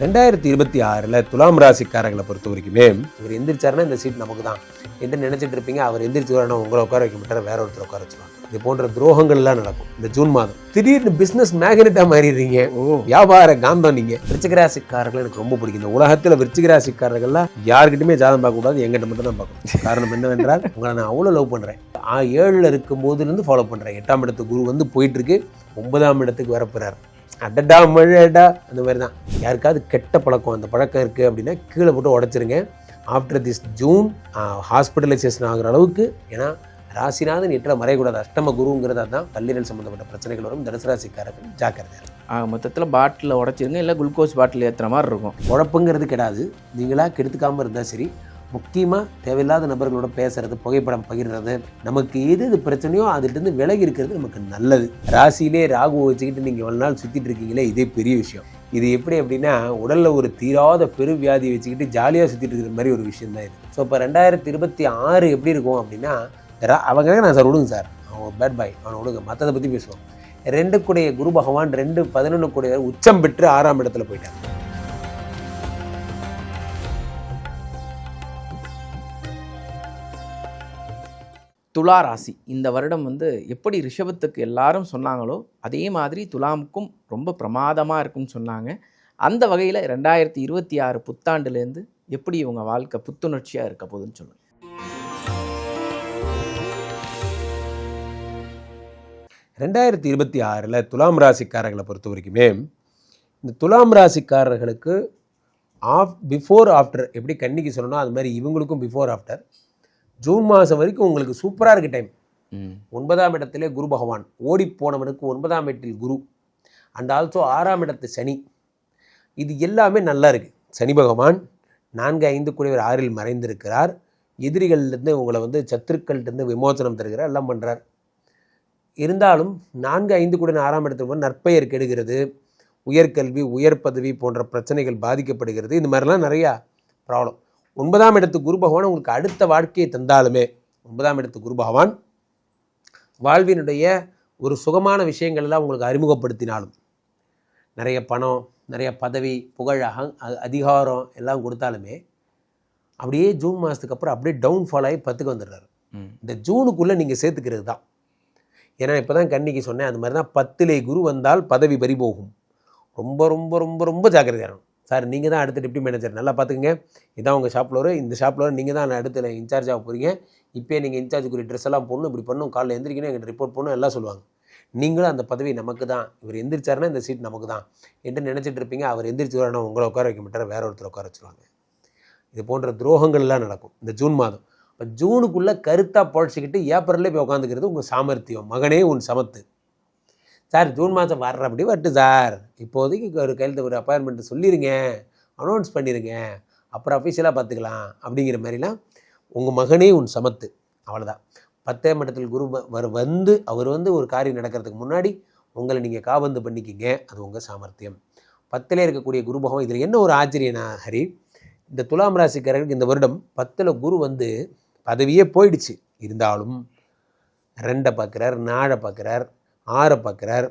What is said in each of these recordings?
ரெண்டாயிரத்தி இருபத்தி ஆறில் துலாம் ராசிக்காரர்களை பொறுத்த வரைக்குமே இவர் எந்திரிச்சாருன்னா இந்த சீட் நமக்கு தான் என்று நினைச்சிட்டு இருப்பீங்க? அவர் எந்திரிச்சு வரணும் உங்களை உட்கார வைக்க மாட்டார் வேற ஒருத்தர் உட்கார வச்சுருவாங்க இது போன்ற துரோகங்கள்லாம் நடக்கும். இந்த ஜூன் மாதம். திடீர்னு பிசினஸ் மேக்னெட்டாக மாறிடுறீங்க. ஓ. வியாபார காந்தம் நீங்க. விருச்சிகராசிக்காரர்கள் எனக்கு ரொம்ப பிடிக்கும். இந்த உலகத்துல விருச்சிகராசிக்காரர்கள்லாம் யாருக்கிட்டுமே ஜாதகம் பார்க்க கூடாது எங்கிட்ட மட்டும் தான் பார்க்கணும். காரணம் என்னவென்றால் உங்களை நான் அவ்வளோ லவ் பண்றேன். ஆ ஏழுல இருக்கும் போதுலேருந்து ஃபாலோ பண்றேன். எட்டாம் இடத்து குரு வந்து போயிட்டு இருக்கு. ஒன்பதாம் இடத்துக்கு வரப்போறார். அடடா மழடா அந்த மாதிரி தான் யாருக்காவது கெட்ட பழக்கம் அந்த பழக்கம் இருக்கு அப்படின்னா கீழே போட்டு உடைச்சிருங்க. ஆஃப்டர் திஸ் ஜூன் ஹாஸ்பிட்டலைசேஷன் ஆகுற அளவுக்கு ஏன்னா ராசிநாதன் எட்டில் மறையக்கூடாது. அஷ்டம குருங்கிறதா தான் கல்லீரல் சம்மந்தப்பட்ட பிரச்சனைகள் வரும். தனுசு ராசிக்காரர்கள் ஜாக்கிரதை ஆக மொத்தத்தில் பாட்டிலில் உடச்சிருங்க இல்லை குளுக்கோஸ் பாட்டில் ஏற்றுற மாதிரி இருக்கும். குழப்பங்கிறது கிடையாது நீங்களா கெடுத்துக்காமல் இருந்தால் சரி. முக்கியமாக தேவையில்லாத நபர்களோட பேசுறது புகைப்படம் பகிர்றது நமக்கு எது எது பிரச்சனையோ அதுலேருந்து விலகி இருக்கிறது நமக்கு நல்லது. ராசியிலே ராகுவை வச்சுக்கிட்டு நீங்கள் எவ்வளோ நாள் சுற்றிட்டு இருக்கீங்களே இதே பெரிய விஷயம். இது எப்படி அப்படின்னா உடலில் ஒரு தீராத பெருவியாதியை வச்சுக்கிட்டு ஜாலியாக சுற்றிட்டு இருக்கிற மாதிரி ஒரு விஷயம் தான் இது. ஸோ இப்போ ரெண்டாயிரத்தி இருபத்தி ஆறு எப்படி இருக்கும் அப்படின்னா ரா- அவங்க நான் சார் விடுங்க சார். அவன் பேட் பாய் அவனை விடுங்க. மற்றதை பற்றி பேசுவோம். ரெண்டு கூடைய குரு பகவான் ரெண்டு பதினொன்று கூடைய உச்சம் பெற்று ஆறாம் இடத்துல போயிட்டார். துலா ராசி இந்த வருடம் வந்து எப்படி ரிஷபத்துக்கு எல்லாரும் சொன்னாங்களோ அதே மாதிரி துலாமுக்கும் ரொம்ப பிரமாதமாக இருக்கும்னு சொன்னாங்க. அந்த வகையில் ரெண்டாயிரத்தி இருபத்தி ஆறு புத்தாண்டுலேருந்து எப்படி இவங்க வாழ்க்கை புத்துணர்ச்சியாக இருக்க போகுதுன்னு சொல்லுங்கள் ரெண்டாயிரத்தி இருபத்தி ஆறில் துலாம் ராசிக்காரர்களை பொறுத்த வரைக்குமே இந்த துலாம் ராசிக்காரர்களுக்கு ஆஃப் பிஃபோர் ஆஃப்டர் எப்படி கன்னிக்கு சொல்லணும் அது மாதிரி இவங்களுக்கும் பிஃபோர் ஆஃப்டர். ஜூன் மாதம் வரைக்கும் உங்களுக்கு சூப்பராக இருக்கு டைம் ஒன்பதாம் இடத்திலே குரு பகவான். ஓடி போனவனுக்கு ஒன்பதாம் இடத்தில் குரு. அண்ட் ஆல்சோ ஆறாம் இடத்து சனி. இது எல்லாமே நல்லா இருக்கு. சனி பகவான் நான்கு ஐந்து குடைவர் ஆறில் மறைந்திருக்கிறார். எதிரிகள்லேருந்து உங்களை வந்து சத்துருக்கள்கிட்டருந்து விமோசனம் தருகிறார் எல்லாம் பண்ணுறார் இருந்தாலும் நான்கு ஐந்து கூட ஆறாம் இடத்துல போய் நற்பெயர் கெடுகிறது. உயர்கல்வி உயர் பதவி போன்ற பிரச்சனைகள் பாதிக்கப்படுகிறது. இந்த மாதிரிலாம் நிறையா ப்ராப்ளம் ஒன்பதாம் இடத்து குரு பகவான் உங்களுக்கு அடுத்த வாழ்க்கையை தந்தாலுமே ஒன்பதாம் இடத்து குரு பகவான் வாழ்வினுடைய ஒரு சுகமான விஷயங்கள் எல்லாம் உங்களுக்கு அறிமுகப்படுத்தினாலும் நிறைய பணம் நிறைய பதவி புகழ் அகங் அதிகாரம் எல்லாம் கொடுத்தாலுமே அப்படியே ஜூன் மாதத்துக்கு அப்புறம் அப்படியே டவுன்ஃபால் ஆகி பத்துக்கு வந்துடுறாரு. இந்த ஜூனுக்குள்ளே நீங்கள் சேர்த்துக்கிறது தான். ஏன்னா இப்போ தான் கன்னிக்கு சொன்னேன் அந்த மாதிரி தான் பத்திலே குரு வந்தால் பதவி பறி போகும் ரொம்ப ரொம்ப ரொம்ப ரொம்ப ஜாக்கிரதையாக இருக்கணும் சார் நீங்கள் தான் அடுத்த டிப்டி மேனேஜர் நல்லா பார்த்துக்குங்க இதான் உங்கள் ஷாப்பில் வரும் இந்த ஷாப்பில் வரும் நீங்கள் தான் அடுத்த இன்சார்ஜ் ஆக போகிறீங்க இப்போயே நீங்கள் இன்சார்ஜுக்குரிய ட்ரெஸ் எல்லாம் போடணும் இப்படி பண்ணணும் காலைல எந்திரிக்கணும் எங்கிட்ட ரிப்போர்ட் பண்ணணும் எல்லாம் சொல்லுவாங்க. நீங்களும் அந்த பதவி நமக்கு தான். இவர் எந்திரிச்சாருன்னா இந்த சீட் நமக்கு தான். என்று நினச்சிட்டு இருப்பீங்க. அவர் எந்திரிச்சு உங்களை உட்கார வைக்க மாட்டார். வேற ஒருத்தர் உட்கார வச்சுருவாங்க. இது போன்ற துரோகங்கள்லாம் நடக்கும். இந்த ஜூன் மாதம். இப்போ ஜூனுக்குள்ளே கருத்தாக பொழைச்சிக்கிட்டு ஏப்ரல்லே போய் உட்காந்துக்கிறது உங்கள் சாமர்த்தியம். மகனே உன் சமத்து. சார் ஜூன் மாதம் வர்றபடி வரட்டு சார். இப்போதைக்கு ஒரு கையெழுத்து ஒரு அப்பாயின்மெண்ட் சொல்லிடுங்க அனௌன்ஸ் பண்ணிடுங்க அப்புறம் அஃபீஷியலாக பார்த்துக்கலாம். அப்படிங்கிற மாதிரிலாம் உங்கள் மகனே உன் சமத்து. அவ்வளோதான் பத்தே மட்டத்தில் குரு வ- வந்து அவர் வந்து ஒரு காரியம் நடக்கிறதுக்கு முன்னாடி உங்களை நீங்கள் காபந்து பண்ணிக்கிங்க. அது உங்கள் சாமர்த்தியம். பத்தில் இருக்கக்கூடிய குரு பகவான் இதில் என்ன ஒரு ஆச்சரியனா ஹரி இந்த துலாம் ராசிக்காரர்களுக்கு இந்த வருடம் பத்தில் குரு வந்து பதவியே போயிடுச்சு. இருந்தாலும் ரெண்டை பார்க்குறார் நாழை பார்க்குறார் ஆறை பார்க்குறார்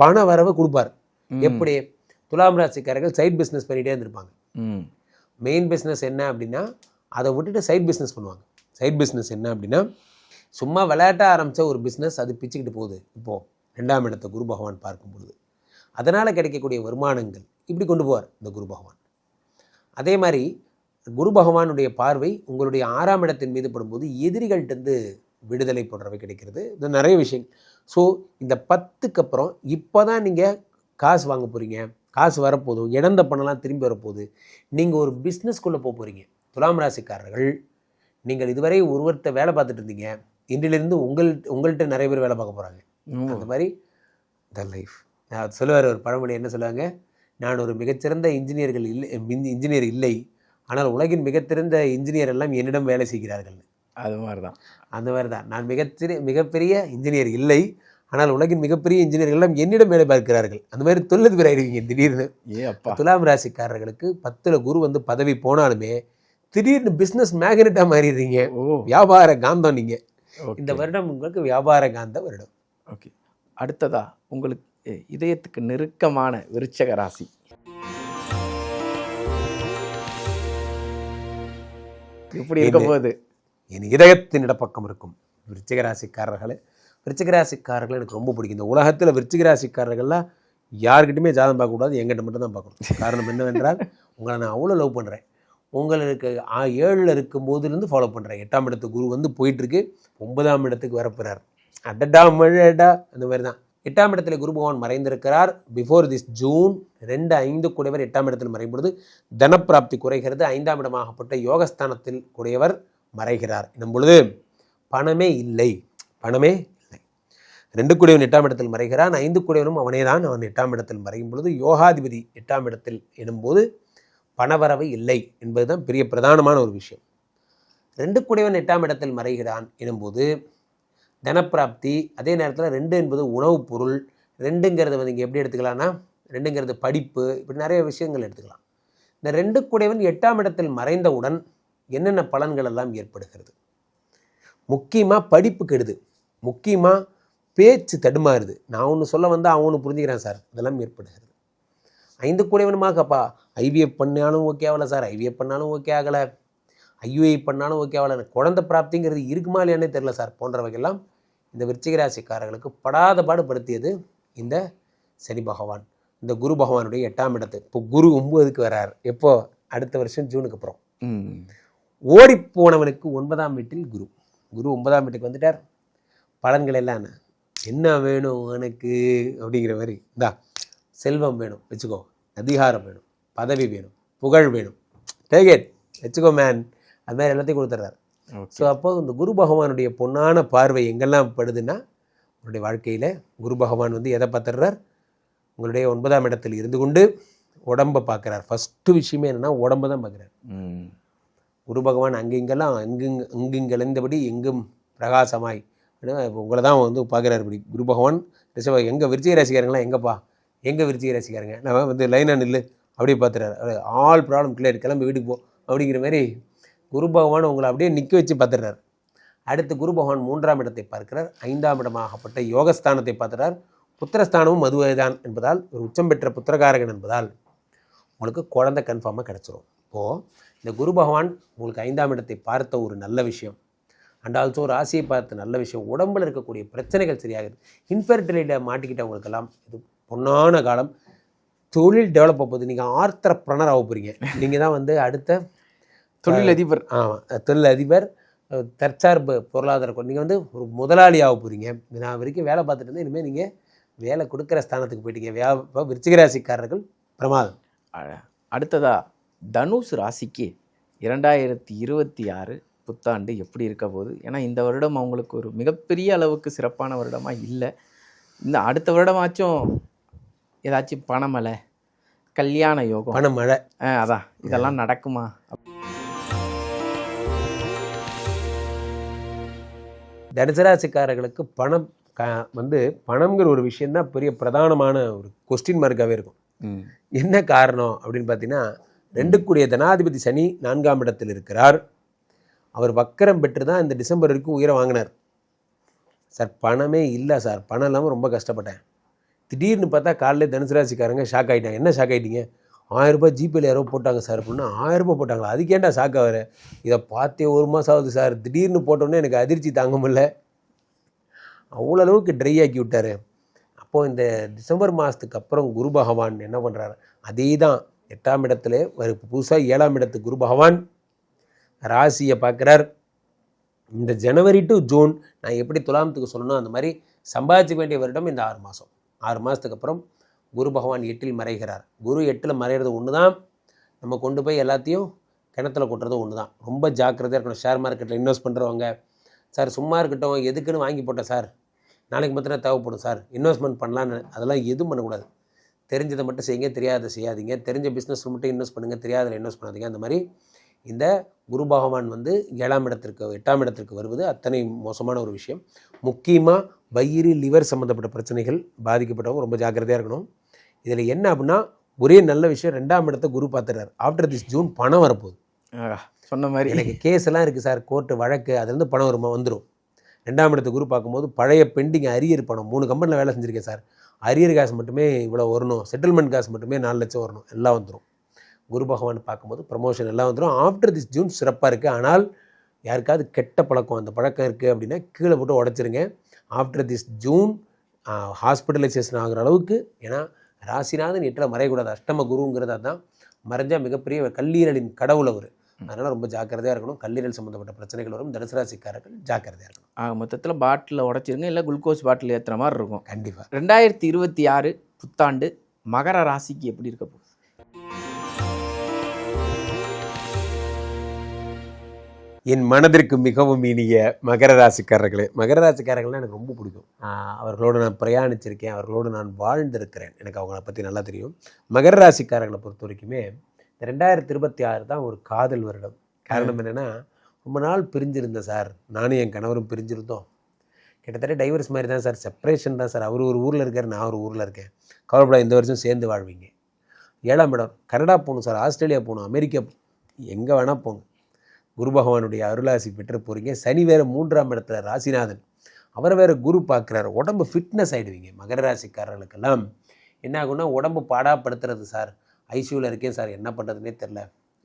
பண வரவை கொடுப்பார். எப்படி? துலாம் ராசிக்காரர்கள் சைட் பிஸ்னஸ் பண்ணிகிட்டே இருந்திருப்பாங்க. மெயின் பிஸ்னஸ் என்ன அப்படின்னா அதை விட்டுட்டு சைட் பிஸ்னஸ் பண்ணுவாங்க. சைட் பிஸ்னஸ் என்ன அப்படின்னா சும்மா விளையாட்ட ஆரம்பித்த ஒரு பிஸ்னஸ் அது பிச்சுக்கிட்டு போகுது. இப்போது ரெண்டாம் இடத்தை குரு பகவான் பார்க்கும் பொழுது. அதனால் கிடைக்கக்கூடிய வருமானங்கள் இப்படி கொண்டு போவார் இந்த குரு பகவான். அதே மாதிரி குரு பகவானுடைய பார்வை உங்களுடைய ஆறாம் இடத்தின் மீது படும்போது எதிரிகள்கிட்டருந்து விடுதலை போன்றவை கிடைக்கிறது. இது நிறைய விஷயங்கள். ஸோ இந்த பத்துக்கு அப்புறம் இப்போ தான் நீங்கள் காசு வாங்க போகிறீங்க காசு வரப்போதும் இழந்த பணம்லாம் திரும்பி வரப்போகுது. நீங்கள் ஒரு பிஸ்னஸ்க்குள்ளே போக போகிறீங்க துலாம் ராசிக்காரர்கள் நீங்கள் இதுவரை ஒருவர்கிட்ட வேலை பார்த்துட்டு இருந்தீங்க. இன்றிலிருந்து உங்கள் உங்கள்கிட்ட நிறைய பேர் வேலை பார்க்க போகிறாங்க அந்த மாதிரி த லைஃப் நான் சொல்லுவார் ஒரு பழமொழி என்ன சொல்லுவாங்க? நான் ஒரு மிகச்சிறந்த இன்ஜினியர்கள் இல்லை இன்ஜினியர் இல்லை. ஆனால் உலகின் மிகச்சிறந்த இன்ஜினியர் எல்லாம் என்னிடம் வேலை செய்கிறார்கள். அது மாதிரி தான் அந்த மாதிரி தான் நான் மிகச்சிறு மிகப்பெரிய இன்ஜினியர் இல்லை. ஆனால் உலகின் மிகப்பெரிய இன்ஜினியர்கள் எல்லாம் என்னிடம் வேலை பார்க்கிறார்கள். அந்த மாதிரி தொழில் பேர் ஆயிடுவீங்க திடீர்னு. ஏ அப்பா. துலாம் ராசிக்காரர்களுக்கு பத்தில் குரு வந்து பதவி போனாலுமே திடீர்னு பிஸ்னஸ் மேக்னெட்டாக மாறிடுறீங்க. ஓ. வியாபார காந்தம் நீங்கள் இந்த வருடம் உங்களுக்கு வியாபார காந்த வருடம். ஓகே. அடுத்ததா உங்களுக்கு இதயத்துக்கு நெருக்கமான விருச்சக ராசி. எப்படி இருக்கும் போது என் இதயத்தின் இடப்பக்கம் இருக்கும். விருச்சிகராசிக்காரர்களே விருச்சிகராசிக்காரர்கள் ராசிக்காரர்கள் எனக்கு ரொம்ப பிடிக்கும். இந்த உலகத்தில் விருச்சிகராசிக்காரர்கள்லாம் யார்கிட்டையுமே யாருக்கிட்டையுமே ஜாதகம் பார்க்கக்கூடாது எங்கிட்ட மட்டும் தான் பார்க்கணும். காரணம் என்னவென்றால் உங்களை நான் அவ்வளோ லவ் பண்ணுறேன் உங்களுக்கு ஆ, இருக்கும் போதுலேருந்து ஃபாலோ பண்ணுறேன் எட்டாம் இடத்து குரு வந்து போயிட்டுருக்கு. ஒன்பதாம் இடத்துக்கு வரப்போறார். அடடா மழடா அந்த மாதிரி தான். எட்டாம் இடத்துல குரு பகவான் மறைந்திருக்கிறார். பிஃபோர் திஸ் ஜூன் ரெண்டு ஐந்து கூடியவர் எட்டாம் இடத்தில் மறைபொழுது தனப்பிராப்தி குறைகிறது. ஐந்தாம் இடமாகப்பட்ட யோகஸ்தானத்தில் கூடியவர் மறைகிறார். என்னும் பொழுது பணமே இல்லை. பணமே இல்லை. ரெண்டு கூடியவன் எட்டாம் இடத்தில் மறைகிறான். ஐந்து கூடியவனும் அவனே தான் அவன் எட்டாம் இடத்தில் மறையும் பொழுது யோகாதிபதி எட்டாம் இடத்தில் எனும்போது பணவரவு இல்லை என்பதுதான் பெரிய பிரதானமான ஒரு விஷயம். ரெண்டு கூடியவன் எட்டாம் இடத்தில் மறைகிறான் எனும்போது தனப்பிராப்தி அதே நேரத்தில் ரெண்டு என்பது உணவுப் பொருள். ரெண்டுங்கிறது வந்து இங்கே எப்படி எடுத்துக்கலாம்னா ரெண்டுங்கிறது படிப்பு இப்படி நிறைய விஷயங்கள் எடுத்துக்கலாம். இந்த ரெண்டு கூடியவன் எட்டாம் இடத்தில் மறைந்தவுடன் என்னென்ன பலன்கள் எல்லாம் ஏற்படுகிறது? முக்கியமாக படிப்பு கெடுது முக்கியமாக பேச்சு தடுமாறுது. நான் ஒன்று சொல்ல வந்தால் அவன் ஒன்று புரிஞ்சுக்கிறேன் சார். இதெல்லாம் ஏற்படுகிறது. ஐந்து கூடியவனுமாக்கப்பா ஐவிஎஃப் பண்ணாலும் ஓகே ஆகலை சார். ஐவிஎஃப் பண்ணாலும் ஓகே ஆகலை. ஐயுஐ பண்ணாலும் ஓகே ஆகலை. எனக்கு குழந்தை பிராப்திங்கிறது இருக்குமா இல்லையானே தெரில சார். போன்றவைகள்லாம் இந்த விருச்சிகராசிக்காரர்களுக்கு படாத பாடுபடுத்தியது இந்த சனி பகவான். இந்த குரு பகவானுடைய எட்டாம் இடத்து. இப்போ குரு ஒன்பதுக்கு வரார். எப்போ? அடுத்த வருஷம் ஜூனுக்கு அப்புறம். ஓடிப்போனவனுக்கு ஒன்பதாம் வீட்டில் குரு. குரு ஒன்பதாம் வீட்டுக்கு வந்துட்டார். பலன்கள் எல்லாம் என்ன? என்ன வேணும் உனக்கு? அப்படிங்கிற மாதிரி. இந்தா செல்வம் வேணும் வச்சுக்கோ. அதிகாரம் வேணும் பதவி வேணும் புகழ் வேணும். டேக் இட் வச்சுக்கோ மேன் அது மாதிரி எல்லாத்தையும் கொடுத்துட்றாரு. ஸோ அப்போ இந்த குரு பகவானுடைய பொன்னான பார்வை எங்கெல்லாம் படுதுன்னா உங்களுடைய வாழ்க்கையில் குரு பகவான் வந்து எதை பார்த்துடுறார்? உங்களுடைய ஒன்பதாம் இடத்தில் இருந்து கொண்டு உடம்பை பார்க்குறார். ஃபஸ்ட்டு விஷயமே என்னென்னா உடம்பை தான் பார்க்குறார். குரு பகவான் அங்கிங்கெல்லாம் அங்குங் அங்குங்கெழுந்தபடி எங்கும் பிரகாசமாய். அப்படின்னு உங்களை தான் வந்து பார்க்குறாரு இப்படி. குரு பகவான் ரிஷப எங்கள் விருச்சிக ராசிக்காரங்களாம் எங்கப்பா? எங்கள் விருச்சிக ராசிக்காரங்க? நான் வந்து லைனாக நில்லு அப்படியே பார்த்துறாரு. ஆல் ப்ராப்ளம் கிளியர் கிளம்பி வீட்டுக்கு போ அப்படிங்கிற மாதிரி குரு பகவான் உங்களை அப்படியே நிற்க வச்சு பார்த்துடுறாரு. அடுத்து குரு பகவான் மூன்றாம் இடத்தை பார்க்கிறார். ஐந்தாம் இடமாகப்பட்ட யோகஸ்தானத்தை பார்த்துறார் புத்திரஸ்தானமும் மதுவைதான் என்பதால் ஒரு உச்சம் பெற்ற புத்திரகாரகன் என்பதால் உங்களுக்கு குழந்தை கன்ஃபார்மாக கிடச்சிரும். இப்போது இந்த குரு பகவான் உங்களுக்கு ஐந்தாம் இடத்தை பார்த்த ஒரு நல்ல விஷயம். அண்ட் ஆல்சோ ராசியை பார்த்த நல்ல விஷயம். உடம்பில் இருக்கக்கூடிய பிரச்சனைகள் சரியாகுது. இன்ஃபெர்டிலிட்டியில் மாட்டிக்கிட்டவங்களுக்கெல்லாம் இது பொன்னான காலம். தொழில் டெவலப் ஆகுது நீங்கள் ஆர்த்தரப்ரனர் ஆக போகிறீங்க நீங்கள் தான் வந்து அடுத்த தொழிலதிபர். ஆமாம் தொழிலதிபர் அஹ், தற்சார்பு பொருளாதார நீங்கள் வந்து ஒரு முதலாளி ஆக போகிறீங்க நான் வரைக்கும் வேலை பார்த்துட்டு இருந்தேன். இனிமேல் நீங்கள் வேலை கொடுக்குற ஸ்தானத்துக்கு போயிட்டீங்க. வியா இப்போ விருச்சிக ராசிக்காரர்கள் பிரமாதம். அ- அடுத்ததா தனுஷ் ராசிக்கு இரண்டாயிரத்தி இருபத்தி ஆறு புத்தாண்டு எப்படி இருக்க போகுது? ஏன்னா இந்த வருடம் அவங்களுக்கு ஒரு மிகப்பெரிய அளவுக்கு சிறப்பான வருடமாக இல்லை. இந்த அடுத்த வருடமாச்சும் ஏதாச்சும் பணமலை கல்யாண யோகம். பணம் மழை ஆ, அதான். இதெல்லாம் நடக்குமா? தனுசு ராசிக்காரர்களுக்கு பணம் க வந்து பணம்ங்கிற ஒரு விஷயந்தான் பெரிய பிரதானமான ஒரு கொஸ்டின் மார்க்காகவே இருக்கும். என்ன காரணம் அப்படின்னு பார்த்தீங்கன்னா ரெண்டுக்குடைய தனாதிபதி சனி நான்காம் இடத்தில் இருக்கிறார். அவர் வக்கரம் பெற்று தான் இந்த டிசம்பர் வரைக்கும் உயிரை வாங்கினார். சார் பணமே இல்லை சார். பணம் இல்லாமல் ரொம்ப கஷ்டப்பட்டேன். திடீர்னு பார்த்தா காலையில தனுசு ராசிக்காரங்க ஷாக் ஆகிட்டாங்க என்ன ஷாக் ஆகிட்டீங்க ஆயிரம் ரூபாய் ஜிபேல யாரோ போட்டாங்க சார் அப்படின்னா ஆயிரம் ரூபாய் போட்டாங்களா? அதுக்கேண்டா ஷாக் ஆகிற இதை பார்த்தே ஒரு மாதம் ஆகுது சார். திடீர்னு போட்டோன்னே எனக்கு அதிர்ச்சி தாங்க முடியல. அவ்வளோ அளவுக்கு ட்ரை ஆக்கி விட்டாரு. அப்போது இந்த டிசம்பர் மாதத்துக்கு அப்புறம் குரு பகவான் என்ன பண்ணுறாரு அதே தான் எட்டாம் இடத்துல ஒரு புதுசாக ஏழாம் இடத்து குரு பகவான் ராசியை பார்க்குறார். இந்த ஜனவரி டு ஜூன் நான் எப்படி துலாமத்துக்கு சொல்லணும்? அந்த மாதிரி சம்பாதிக்க வேண்டிய வருடம் இந்த ஆறு மாதம் ஆறு மாதத்துக்கு அப்புறம் குரு பகவான் எட்டில் மறைகிறார். குரு எட்டில் மறைகிறது ஒன்று தான் நம்ம கொண்டு போய் எல்லாத்தையும் கிணத்துல கொட்டுறது ஒன்று தான் ரொம்ப ஜாக்கிரதையாக இருக்கணும். ஷேர் மார்க்கெட்டில் இன்வெஸ்ட் பண்ணுறவங்க சார் சும்மா இருக்கட்டும். எதுக்குன்னு வாங்கி போட்டேன் சார் நாளைக்கு மாத்திரம் தேவைப்படும் சார் இன்வெஸ்ட்மெண்ட் பண்ணலான்னு அதெல்லாம் எதுவும் பண்ணக்கூடாது. தெரிஞ்சதை மட்டும் செய்யுங்க தெரியாததை செய்யாதீங்க. தெரிஞ்ச பிஸ்னஸ் மட்டும் இன்வெஸ்ட் பண்ணுங்கள் தெரியாததில் இன்வெஸ்ட் பண்ணாதீங்க. அந்த மாதிரி இந்த குரு பகவான் வந்து ஏழாம் இடத்திற்கு எட்டாம் இடத்திற்கு வருவது அத்தனை மோசமான ஒரு விஷயம். முக்கியமாக வயிறு லிவர் சம்மந்தப்பட்ட பிரச்சனைகள் பாதிக்கப்பட்டவங்க ரொம்ப ஜாக்கிரதையாக இருக்கணும். இதில் என்ன அப்படின்னா ஒரே நல்ல விஷயம் ரெண்டாம் இடத்த குரு பார்த்துறாரு ஆஃப்டர் திஸ் ஜூன் பணம் வரப்போகுது. சொன்ன மாதிரி. எனக்கு கேஸ் எல்லாம் இருக்குது சார் கோர்ட்டு வழக்கு அதுலேருந்து பணம் வருமா வந்துடும் ரெண்டாம் இடத்து குரு பார்க்கும்போது பழைய பெண்டிங் அரியர் பணம். மூணு கம்பெனியில் வேலை செஞ்சுருக்கேன் சார். அரியர் காசு மட்டுமே இவ்வளோ வரணும். செட்டில்மெண்ட் காசு மட்டுமே நாலு லட்சம் வரணும். எல்லாம் வந்துடும் குரு பகவான் பார்க்கும்போது ப்ரமோஷன் எல்லாம் வந்துடும் ஆஃப்டர் திஸ் ஜூன் சிறப்பாக இருக்குது ஆனால் யாருக்காவது கெட்ட பழக்கம் அந்த பழக்கம் இருக்குது அப்படின்னா கீழே போட்டு உடச்சிருங்க. ஆஃப்டர் திஸ் ஜூன் ஹாஸ்பிட்டலைசேஷன் ஆகிற அளவுக்கு ஏன்னா ராசிநாதன் எட்டில் மறையக்கூடாது. அஷ்டம குருங்கிறதா தான் மறைஞ்சால் மிகப்பெரிய கல்லீரலின் கடவுள் அவர். அதனால் ரொம்ப ஜாக்கிரதையாக இருக்கணும். கல்லீரல் சம்மந்தப்பட்ட பிரச்சனைகள் வரும். தனுசு ராசிக்காரர்கள் ஜாக்கிரதையாக இருக்கணும். ஆக மொத்தத்தில் பாட்டிலில் உடைச்சிருங்க. இல்லை குளுக்கோஸ் பாட்டில் ஏற்றுற மாதிரி இருக்கும். கண்டிப்பாக ரெண்டாயிரத்தி இருபத்தி ஆறு புத்தாண்டு மகர ராசிக்கு எப்படி இருக்க போகுது? என் மனதிற்கு மிகவும் இனிய மகர ராசிக்காரர்களே. மகர ராசிக்காரர்கள்லாம் எனக்கு ரொம்ப பிடிக்கும். அவர்களோடு நான் பிரயாணிச்சிருக்கேன். அவர்களோடு நான் வாழ்ந்திருக்கிறேன். எனக்கு அவங்கள பற்றி நல்லா தெரியும். மகர ராசிக்காரர்களை பொறுத்த வரைக்குமே இந்த ரெண்டாயிரத்தி இருபத்தி ஆறு தான் ஒரு காதல் வருடம். காரணம் என்னென்னா ரொம்ப நாள் பிரிஞ்சிருந்தேன் சார். நானும் என் கணவரும் பிரிஞ்சிருந்தோம். கிட்டத்தட்ட டைவர்ஸ் மாதிரி தான் சார். செப்பரேஷன் தான் சார். அவர் ஒரு ஊரில் இருக்கார் நான் ஒரு ஊரில் இருக்கேன். கவலைப்படாத இந்த வருஷம் சேர்ந்து வாழ்வீங்க. ஏழாம் இடம் கனடா போகணும் சார். ஆஸ்திரேலியா போகணும் அமெரிக்கா எங்கே வேணால் போகணும் குரு பகவானுடைய அருளாசி பெற்று போகிறீங்க சனி வேறு மூன்றாம் இடத்துல ராசிநாதன். அவரை வேறு குரு பார்க்குறாரு. உடம்பு ஃபிட்னஸ் ஆகிடுவீங்க மகர ராசிக்காரர்களுக்கெல்லாம். என்ன ஆகும்னா உடம்பு பாடாப்படுத்துறது சார். ஐசியூவில் இருக்கேன் சார். என்ன பண்ணுறதுனே தெரில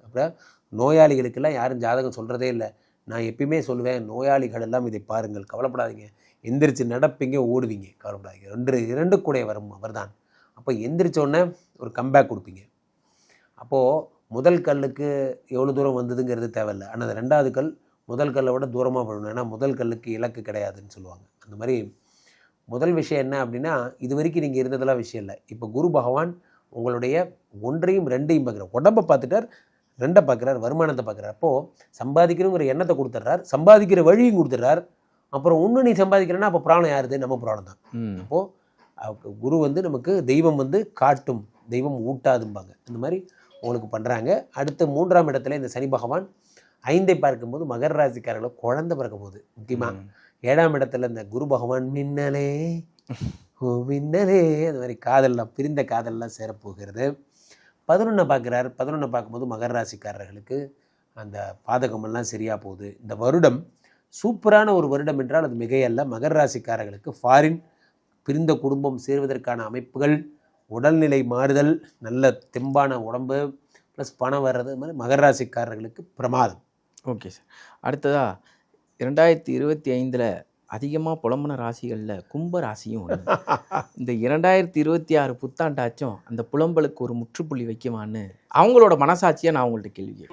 அப்புறம் நோயாளிகளுக்கெல்லாம் யாரும் ஜாதகம் சொல்கிறதே இல்லை. நான் எப்பயுமே சொல்லுவேன் நோயாளிகள் எல்லாம் இதை பாருங்கள். கவலைப்படாதீங்க. எந்திரிச்சு நடப்பீங்க ஓடுவீங்க. கவலைப்படாதீங்க. ரெண்டு இரண்டு கூட வரும் அவர்தான். அப்போ எந்திரிச்சோடனே ஒரு கம்பேக் கொடுப்பீங்க. அப்போது முதல் கல்லுக்கு எவ்வளோ தூரம் வந்ததுங்கிறது தேவையில்லை. ஆனால் அந்த ரெண்டாவது கல் முதல் கல்லை விட தூரமாக வரணும் ஏன்னா முதல் கல்லுக்கு இலக்கு கிடையாதுன்னு சொல்லுவாங்க. அந்த மாதிரி முதல் விஷயம் என்ன அப்படின்னா இது வரைக்கும் நீங்கள் இருந்ததெல்லாம் விஷயம் இல்லை. இப்போ குரு பகவான் உங்களுடைய ஒன்றையும் ரெண்டையும் பார்க்குறார். உடம்பை பார்த்துட்டார் ரெண்டை பார்க்குறார் வருமானத்தை பார்க்குறார். அப்போது சம்பாதிக்கணுங்கிற எண்ணத்தை கொடுத்துட்றார் சம்பாதிக்கிற வழியும் கொடுத்துட்றார். அப்புறம் ஒன்று நீ சம்பாதிக்கிறேன்னா அப்போ பிராணம் யாருது? நம்ம பிராணம் தான். அப்போது குரு வந்து நமக்கு தெய்வம் வந்து காட்டும் தெய்வம் ஊட்டாதும்பாங்க. இந்த மாதிரி உங்களுக்கு பண்ணுறாங்க அடுத்த மூன்றாம் இடத்துல இந்த சனி பகவான் ஐந்தை பார்க்கும்போது மகர ராசிக்காரர்களை குழந்தை பிறக்க போகுது. முக்கியமாக ஏழாம் இடத்துல இந்த குரு பகவான் மின்னலே கோவிந்தனே. அது மாதிரி காதல்லாம் பிரிந்த காதல்லாம் சேரப்போகிறது. பதினொன்று பார்க்குறாரு. பதினொன்று பார்க்கும்போது மகர ராசிக்காரர்களுக்கு அந்த பாதகமெல்லாம் சரியாக போகுது. இந்த வருடம் சூப்பரான ஒரு வருடம் என்றால் அது மிகையல்ல. மகர ராசிக்காரர்களுக்கு ஃபாரின் பிரிந்த குடும்பம் சேர்வதற்கான அமைப்புகள் உடல்நிலை மாறுதல் நல்ல தெம்பான உடம்பு ப்ளஸ் பணம் வர்றது இது மாதிரி மகர ராசிக்காரர்களுக்கு பிரமாதம். Okay sir. அடுத்ததாக இரண்டாயிரத்தி இருபத்தி ஐந்தில் அதிகமாக புலம்பன ராசிகளில் கும்ப ராசியும் ஒன்று இந்த இரண்டாயிரத்தி இருபத்தி ஆறு புத்தாண்டாச்சும் அந்த புலம்பலுக்கு ஒரு முற்றுப்புள்ளி வைக்குமான்னு அவங்களோட மனசாட்சியை நான் உங்கள்கிட்ட கேள்வி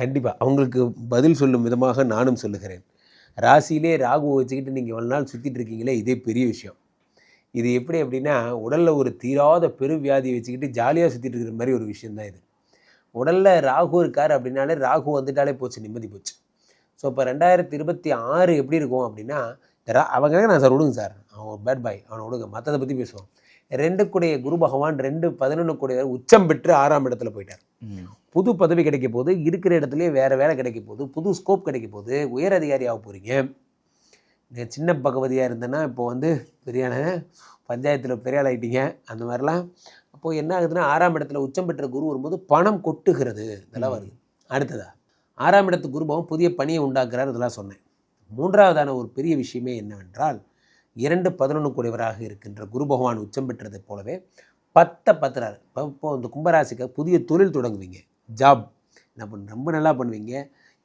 கண்டிப்பாக அவங்களுக்கு பதில் சொல்லும் விதமாக நானும் சொல்லுகிறேன். ராசியிலே ராகுவை வச்சுக்கிட்டு நீங்கள் இவ்வளோ நாள் சுற்றிட்டு இருக்கீங்களே இதே பெரிய விஷயம். இது எப்படி அப்படின்னா உடலில் ஒரு தீராத பெருவியாதியை வச்சுக்கிட்டு ஜாலியாக சுற்றிட்டு இருக்கிற மாதிரி ஒரு விஷயந்தான் இது. உடலில் ராகு இருக்கார் அப்படின்னாலே ராகு வந்துட்டாலே போச்சு நிம்மதி போச்சு. ஸோ இப்போ ரெண்டாயிரத்தி இருபத்தி ஆறு எப்படி இருக்கும் அப்படின்னா ரா அவங்க நான் சார் விடுங்க சார். அவன் பேட் பாய் அவனை விடுங்க. மற்றதை பற்றி பேசுவோம். ரெண்டு கூடிய குரு பகவான் ரெண்டு பதினொன்று கூடிய உச்சம் பெற்று ஆறாம் இடத்துல போயிட்டார். புது பதவி கிடைக்க போகுது. இருக்கிற இடத்துலயே வேறு வேலை கிடைக்க போகுது. புது ஸ்கோப் கிடைக்க போகுது. உயர் அதிகாரி ஆக போகிறீங்க சின்ன பகவதியாக இருந்தேன்னா இப்போ வந்து பெரியான பஞ்சாயத்தில் பெரிய ஆள் ஆயிட்டீங்க. அந்த மாதிரிலாம் அப்போது என்ன ஆகுதுன்னா ஆறாம் இடத்துல உச்சம் பெற்ற குரு வரும்போது பணம் கொட்டுகிறது. இதெல்லாம் வருது. அடுத்ததா ஆறாம் இடத்து குருபவன் புதிய பணியை உண்டாக்குறார் இதெல்லாம் சொன்னேன். மூன்றாவதான ஒரு பெரிய விஷயமே என்னவென்றால் இரண்டு பதினொன்று கூடியவராக இருக்கின்ற குரு பகவான் உச்சம் பெற்றதைப் போலவே பத்தை பத்துறாரு இப்போ இப்போ இந்த கும்பராசிக்கு புதிய தொழில் தொடங்குவீங்க. ஜாப். என்ன பண்ண ரொம்ப நல்லா பண்ணுவீங்க.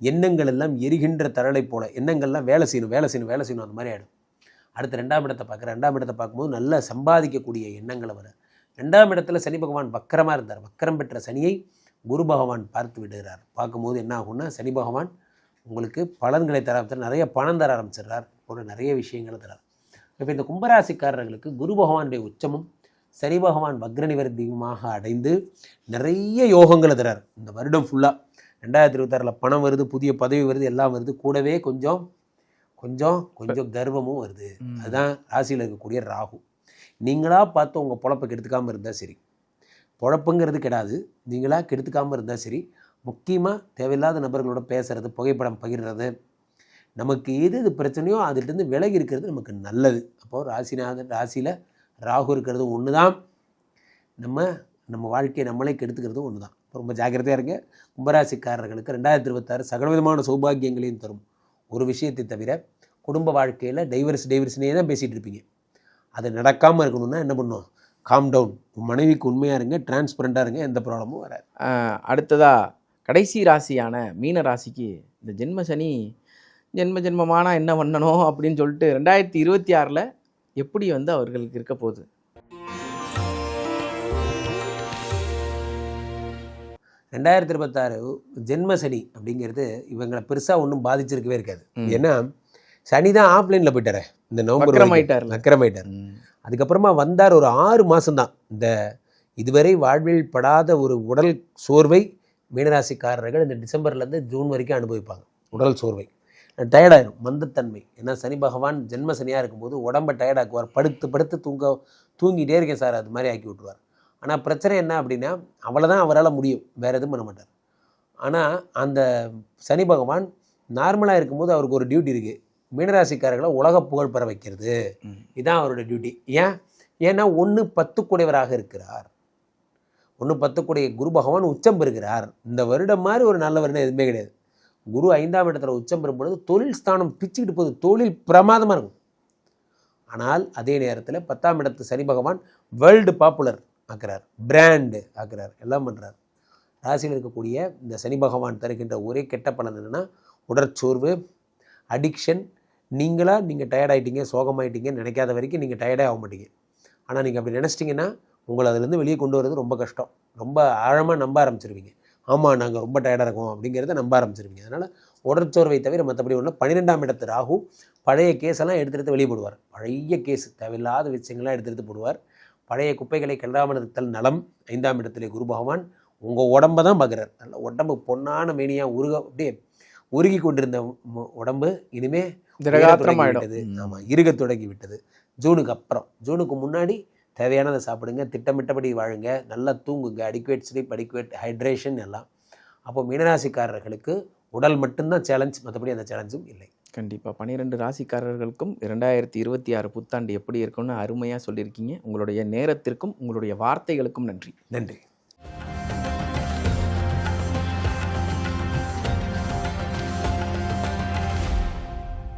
எண்ணங்கள் எல்லாம் எரிகின்ற தரலை போல எண்ணங்கள்லாம் வேலை செய்யணும் வேலை செய்யணும் வேலை செய்யணும் அந்த மாதிரி ஆகிடும் அடுத்து ரெண்டாம் இடத்தை பார்க்குற ரெண்டாம் இடத்தை பார்க்கும்போது நல்லா சம்பாதிக்கக்கூடிய எண்ணங்களை வர ரெண்டாம் இடத்துல சனி பகவான் வக்கரமாக இருந்தார். வக்கரம் பெற்ற சனியை குரு பகவான் பார்த்து விடுகிறார். பார்க்கும்போது என்ன ஆகும்னா சனி பகவான் உங்களுக்கு பலன்களை தர ஆரம்பிச்சார் நிறைய பணம் தர ஆரம்பிச்சிடுறார். போன்ற நிறைய விஷயங்களை தரார். இப்போ இந்த கும்பராசிக்காரர்களுக்கு குரு பகவானுடைய உச்சமும் சனி பகவான் வக்ர நிவர்த்தியுமாக அடைந்து நிறைய யோகங்களை தரார். இந்த வருடம் ஃபுல்லாக ரெண்டாயிரத்தி இருபத்தாறில் பணம் வருது புதிய பதவி வருது எல்லாம் வருது. கூடவே கொஞ்சம் கொஞ்சம் கொஞ்சம் கர்வமும் வருது. அதுதான் ராசியில் இருக்கக்கூடிய ராகு. நீங்களாக பார்த்து உங்கள் பொழப்பை கெடுத்துக்காமல் இருந்தால் சரி. பொழப்புங்கிறது கெடாது. நீங்களாக கெடுத்துக்காமல் இருந்தால் சரி. முக்கியமாக தேவையில்லாத நபர்களோட பேசுகிறது புகைப்படம் பகிர்றது. நமக்கு எது எது பிரச்சனையோ அதுலேருந்து விலகி இருக்கிறது நமக்கு நல்லது. அப்போது ராசிநாதன் ராசியில் ராகு இருக்கிறது ஒன்று தான் நம்ம நம்ம வாழ்க்கையை நம்மளே கெடுத்துக்கிறதும் ஒன்று தான் ரொம்ப ஜாக்கிரதையாக இருங்க. கும்பராசிக்காரர்களுக்கு ரெண்டாயிரத்தி இருபத்தாறு சகலவிதமான சௌபாகியங்களையும் தரும் ஒரு விஷயத்தை தவிர குடும்ப வாழ்க்கையில் டைவர்ஸ் டைவர்ஸ்னே தான் பேசிகிட்டு இருப்பீங்க. அது நடக்காமல் இருக்கணும்னா என்ன பண்ணணும் காம் டவுன் மனைவிக்கு உண்மையாக இருங்க டிரான்ஸ்பரண்டாக இருங்க எந்த ப்ராப்ளமும் வராது. ஆஹ் அடுத்ததா கடைசி ராசியான மீன ராசிக்கு இந்த ஜென்ம சனி ஜென்ம ஜென்மமானா என்ன பண்ணணும் அப்படின்னு சொல்லிட்டு ரெண்டாயிரத்தி இருபத்தி ஆறில் எப்படி வந்து அவர்களுக்கு இருக்க போகுது? ரெண்டாயிரத்தி இருபத்தாறு ஜென்ம சனி அப்படிங்கிறது இவங்களை பெருசாக ஒன்றும் பாதிச்சிருக்கவே இருக்காது. ஏன்னா சனி தான் ஆஃப்லைனில் போயிட்டாரு இந்த நவம்பர் வரைக்கும். வக்ரமாயிட்டார்ல. வக்ரமாயிட்டார் அதுக்கப்புறமா வந்தார் ஒரு ஆறு மாதம்தான் இந்த இதுவரை வாழ்வில் படாத ஒரு உடல் சோர்வை மீனராசிக்காரர்கள் இந்த டிசம்பர்லேருந்து ஜூன் வரைக்கும் அனுபவிப்பாங்க உடல் சோர்வை. டயர்டாயிரும் மந்தத்தன்மை. ஏன்னா சனி பகவான் ஜென்ம சனியாக இருக்கும்போது உடம்பை டயர்டாக்குவார் படுத்து படுத்து தூங்க தூங்கிட்டே இருக்கேன் சார் அது மாதிரி ஆக்கி விட்ருவார் ஆனால் பிரச்சனை என்ன அப்படின்னா அவ்வளோதான் அவரால் முடியும் வேறு எதுவும் பண்ண மாட்டார். ஆனால் அந்த சனி பகவான் நார்மலாக இருக்கும்போது அவருக்கு ஒரு டியூட்டி இருக்குது மீனராசிக்காரர்களை உலக புகழ் பெற வைக்கிறது. இதுதான் அவரோட டியூட்டி ஏன்? ஏன்னா ஒன்று பத்துக்குடையவராக இருக்கிறார். ஒன்று பத்துக்குடைய குரு பகவான் உச்சம் பெறுகிறார். இந்த வருடம் மாதிரி ஒரு நல்ல வருடம் எதுவுமே கிடையாது. குரு ஐந்தாம் இடத்துல உச்சம் பெறும் பொழுது தொழில் ஸ்தானம் பிச்சுக்கிட்டு போகுது. தொழில் பிரமாதமாக இருக்கும். ஆனால் அதே நேரத்தில் பத்தாம் இடத்து சனி பகவான் வேர்ல்டு பாப்புலர் ஆக்குறார். பிராண்டு ஆக்குறார். எல்லாம் பண்ணுறார் ராசியில் இருக்கக்கூடிய இந்த சனி பகவான் தருகின்ற ஒரே கெட்ட பலன் என்னென்னா உடற்சோர்வு அடிக்ஷன் நீங்களாக நீங்கள் டயர்டாயிட்டீங்க சோகமாயிட்டீங்கன்னு நினைக்காத வரைக்கும் நீங்கள் டயர்டே ஆக மாட்டீங்க. ஆனால் நீங்கள் அப்படி நினச்சிட்டிங்கன்னா உங்களை அதுலேருந்து வெளியே கொண்டு வரது ரொம்ப கஷ்டம். ரொம்ப ஆழமாக நம்ப ஆரம்பிச்சிருவீங்க. ஆமாம் நாங்கள் ரொம்ப டயர்டாக இருக்கோம் அப்படிங்கிறத நம்ப ஆரம்பிச்சிருவீங்க. அதனால் உடற்சோர்வை தவிர மற்றபடி ஒன்று பன்னிரெண்டாம் இடத்து ராகு பழைய கேஸெல்லாம் எடுத்து எடுத்து வெளியே போடுவார். பழைய கேஸ் தேவையில்லாத விஷயங்கள்லாம் எடுத்து எடுத்து போடுவார். பழைய குப்பைகளை கல்லாமணத்தல் நலம். ஐந்தாம் இடத்திலே குரு பகவான் உங்கள் உடம்பை தான் பார்க்குறார் நல்ல உடம்பு பொன்னான மேனியாக உருக அப்படியே உருகி கொண்டிருந்த உடம்பு. இனிமேல் ஆமாம் இருக தொடங்கி விட்டது ஜூனுக்கு அப்புறம். ஜூனுக்கு முன்னாடி தேவையானதை சாப்பிடுங்க திட்டமிட்டபடி வாழுங்க நல்லா தூங்குங்க அடிக்குவேட் ஸ்லீப் அடிக்குவேட் ஹைட்ரேஷன் எல்லாம். அப்போ மீனராசிக்காரர்களுக்கு உடல் மட்டும்தான் சேலஞ்ச் மற்றபடி அந்த சேலஞ்சும் இல்லை. கண்டிப்பாக பன்னிரெண்டு ராசிக்காரர்களுக்கும் இரண்டாயிரத்தி இருபத்தி ஆறு புத்தாண்டு எப்படி இருக்கும்னு அருமையாக சொல்லியிருக்கீங்க. உங்களுடைய நேரத்திற்கும் உங்களுடைய வார்த்தைகளுக்கும் நன்றி. நன்றி.